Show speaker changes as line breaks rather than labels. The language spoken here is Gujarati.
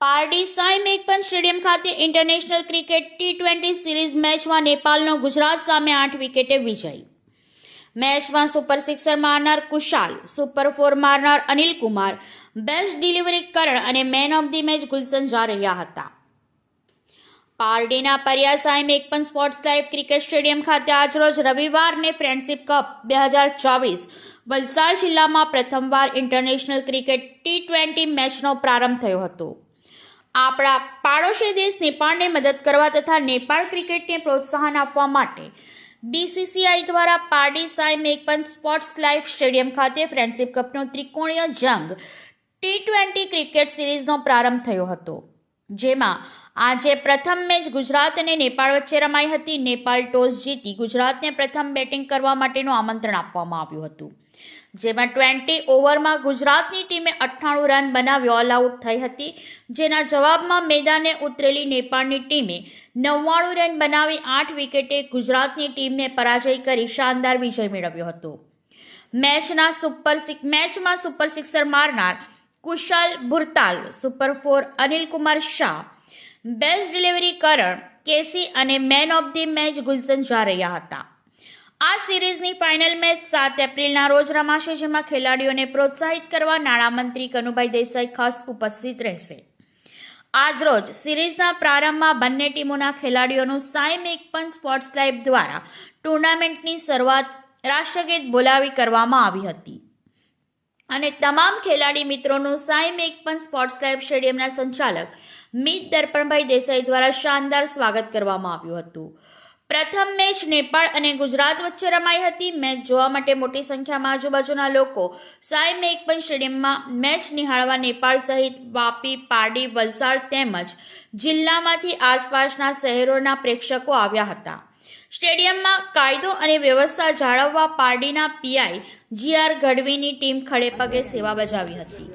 પારડી સાઈ મેકપન સ્ટેડિયમ ખાતે international cricket T twenty series મેચમાં નેપાળનો ગુજરાત સામે આઠ વિકેટે વિજય. મેચમાં સુપર સિક્સર મારનાર કુશાલ, સુપર ફોર મારનાર અનિલ કુમાર, બેસ્ટ ડિલિવરી કરણ અને man of the match Gulshan Jha રહ્યા હતા. પારડીના Pariya Sai Makpan sports live cricket stadium ખાતે આજરોજ રવિવારને ફ્રેન્ડશિપ કપ બે હજાર ચોવીસ વલસાડ જિલ્લામાં પ્રથમવાર ઇન્ટરનેશનલ ક્રિકેટ ટી ટ્વેન્ટી મેચનો પ્રારંભ થયો હતો. આપણા પાડોશી દેશ નેપાળને મદદ કરવા તથા નેપાળ ક્રિકેટને પ્રોત્સાહન આપવા માટે બીસીસીઆઈ દ્વારા Pardi Sai Makpan sports life stadium ખાતે ફ્રેન્ડશિપ કપનો ત્રિકોણીય જંગ ટી ટ્વેન્ટી ક્રિકેટ સિરીઝનો પ્રારંભ થયો હતો, જેમાં આજે પ્રથમ મેચ ગુજરાત અને નેપાળ વચ્ચે રમાઈ હતી. નેપાળ ટોસ જીતી ગુજરાતને પ્રથમ બેટિંગ કરવા માટેનું આમંત્રણ આપવામાં આવ્યું હતું. જેમાં ટ્વેન્ટી ઓવરમાં ગુજરાતની ટીમે અઠ્ઠાણું રન બનાવી ઓલ આઉટ થઈ હતી. જેના જવાબમાં મેદાને ઉતરેલી નેપાળની ટીમે નવ્વાણું રન બનાવી આઠ વિકેટે ગુજરાતની ટીમને પરાજય કરી શાનદાર વિજય મેળવ્યો હતો. મેચના સુપર સિક્સ મેચમાં super sixer મારનાર Kushal Bhurtal, super four Anil Kumar Shah, best delivery Karan, KC અને man of the match Gulshan Jha રહ્યા હતા. આ સિરીઝની ફાઇનલ મેચ સાત એપ્રિલના રોજ રમાશે, જેમાં ખેલાડીઓને પ્રોત્સાહિત કરવા નાણામંત્રી કનુભાઈ દેસાઈ ખાસ ઉપસ્થિત રહેશે. આજરોજ સિરીઝના પ્રારંભમાં બંને ટીમોના ખેલાડીઓનું સાઈ મેકપન સ્પોર્ટ્સ લાઇફ દ્વારા ટુર્નામેન્ટની શરૂઆત રાષ્ટ્રગીત બોલાવી કરવામાં આવી હતી. અને તમામ ખેલાડી મિત્રોનું સાઈ મેકપન સ્પોર્ટ્સ લાઇફ સ્ટેડિયમના સંચાલક મિત દર્પણભાઈ દેસાઈ દ્વારા શાનદાર સ્વાગત કરવામાં આવ્યું હતું. પ્રથમ મેચ નેપાળ અને ગુજરાત વચ્ચે રમાઈ હતી. મેચ જોવા માટે મોટી સંખ્યામાં આજુબાજુના લોકો સાઈ મેકપન સ્ટેડિયમમાં મેચ નિહાળવા નેપાળ સહિત વાપી, પારડી, વલસાડ તેમજ જિલ્લામાંથી આસપાસના શહેરોના પ્રેક્ષકો આવ્યા હતા. સ્ટેડિયમમાં કાયદો અને વ્યવસ્થા જાળવવા પારડીના પીઆઈ જીઆર ગઢવીની ટીમ ખડેપગે સેવા બજાવી હતી.